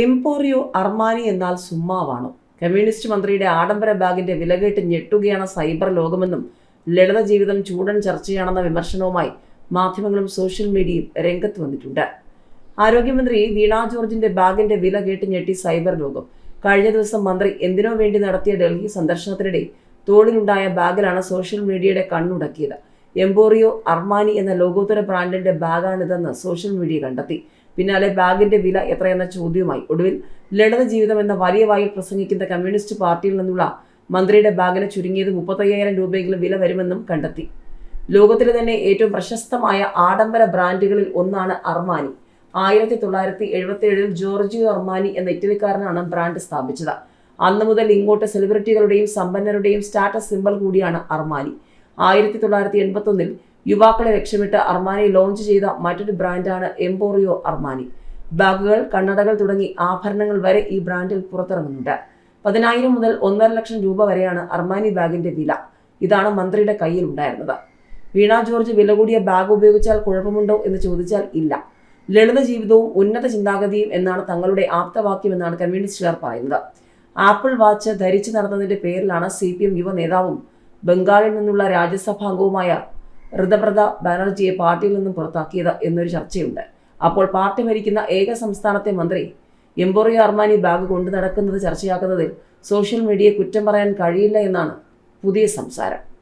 Emporio Armani എന്നാൽ സുമ്മാവാണോ? Communist മന്ത്രിയുടെ ആഡംബര ബാഗിന്റെ വില കേട്ട് ഞെട്ടുകയാണ് സൈബർ ലോകമെന്നും ലളിത ജീവിതം ചൂടൻ ചർച്ചയാണെന്ന വിമർശനവുമായി മാധ്യമങ്ങളും സോഷ്യൽ മീഡിയയും രംഗത്ത് വന്നിട്ടുണ്ട്. ആരോഗ്യമന്ത്രി വീണ ജോർജിന്റെ ബാഗിന്റെ വില കേട്ട് ഞെട്ടി സൈബർ ലോകം. കഴിഞ്ഞ ദിവസം മന്ത്രി എന്തിനോ വേണ്ടി നടത്തിയ ഡൽഹി സന്ദർശനത്തിനിടെ തോളിലുണ്ടായ ബാഗിലാണ് സോഷ്യൽ മീഡിയയുടെ കണ്ണുടക്കിയത്. എംപോറിയോ അർമാനി എന്ന ലോകോത്തര ബ്രാൻഡിന്റെ ബാഗാണിതെന്ന് സോഷ്യൽ മീഡിയ കണ്ടെത്തി. പിന്നാലെ ബാഗിന്റെ വില എത്രയെന്ന ചോദ്യവുമായി. ഒടുവിൽ ലളിത ജീവിതം എന്ന വലിയ വായിൽ പ്രസംഗിക്കുന്ന കമ്മ്യൂണിസ്റ്റ് പാർട്ടിയിൽ നിന്നുള്ള മന്ത്രിയുടെ ബാഗിന് ചുരുങ്ങിയത് മുപ്പത്തയ്യായിരം രൂപയെങ്കിലും വില വരുമെന്നും കണ്ടെത്തി. ലോകത്തിലെ തന്നെ ഏറ്റവും പ്രശസ്തമായ ആഡംബര ബ്രാൻഡുകളിൽ ഒന്നാണ് അർമാനി. ആയിരത്തി തൊള്ളായിരത്തി എഴുപത്തി ഏഴിൽ ജോർജിയോ അർമാനി എന്ന ഇറ്റലിക്കാരനാണ് ബ്രാൻഡ് സ്ഥാപിച്ചത്. അന്നു മുതൽ ഇങ്ങോട്ട് സെലിബ്രിറ്റികളുടെയും സമ്പന്നരുടെയും സ്റ്റാറ്റസ് സിമ്പൽ കൂടിയാണ് അർമാനി. ആയിരത്തി തൊള്ളായിരത്തി എൺപത്തൊന്നിൽ യുവാക്കളെ ലക്ഷ്യമിട്ട് അർമാനി ലോഞ്ച് ചെയ്ത മറ്റൊരു ബ്രാൻഡാണ് എംപോറിയോ അർമാനി ബാഗുകൾ കണ്ണടകൾ തുടങ്ങി ആഭരണങ്ങൾ വരെ ഈ ബ്രാൻഡിൽ പുറത്തിറങ്ങുന്നുണ്ട്. പതിനായിരം മുതൽ ഒന്നര ലക്ഷം രൂപ വരെയാണ് അർമാനി ബാഗിന്റെ വില. ഇതാണ് മന്ത്രിയുടെ കയ്യിൽ ഉണ്ടായിരുന്നത്. വീണ ജോർജ് വില കൂടിയ ബാഗ് ഉപയോഗിച്ചാൽ കുഴപ്പമുണ്ടോ എന്ന് ചോദിച്ചാൽ ഇല്ല. ലളിത ജീവിതവും ഉന്നത ചിന്താഗതിയും എന്നാണ് തങ്ങളുടെ ആപ്തവാക്യം എന്നാണ് കമ്മ്യൂണിസ്റ്റുകാർ പറയുന്നത്. ആപ്പിൾ വാച്ച് ധരിച്ചു നടന്നതിന്റെ പേരിലാണ് സി പി എം യുവ നേതാവും ബംഗാളിൽ നിന്നുള്ള രാജ്യസഭാംഗവുമായ ഋതപ്രത ബാനർജിയെ പാർട്ടിയിൽ നിന്നും പുറത്താക്കിയത് എന്നൊരു ചർച്ചയുണ്ട്. അപ്പോൾ പാർട്ടി ഭരിക്കുന്ന ഏക സംസ്ഥാനത്തെ മന്ത്രി എംബോറിയോ അർമാനി ബാഗ് കൊണ്ടു നടക്കുന്നത് ചർച്ചയാക്കുന്നതിൽ സോഷ്യൽ മീഡിയയെ കുറ്റം പറയാൻ കഴിയില്ല എന്നാണ് പുതിയ സംസാരം.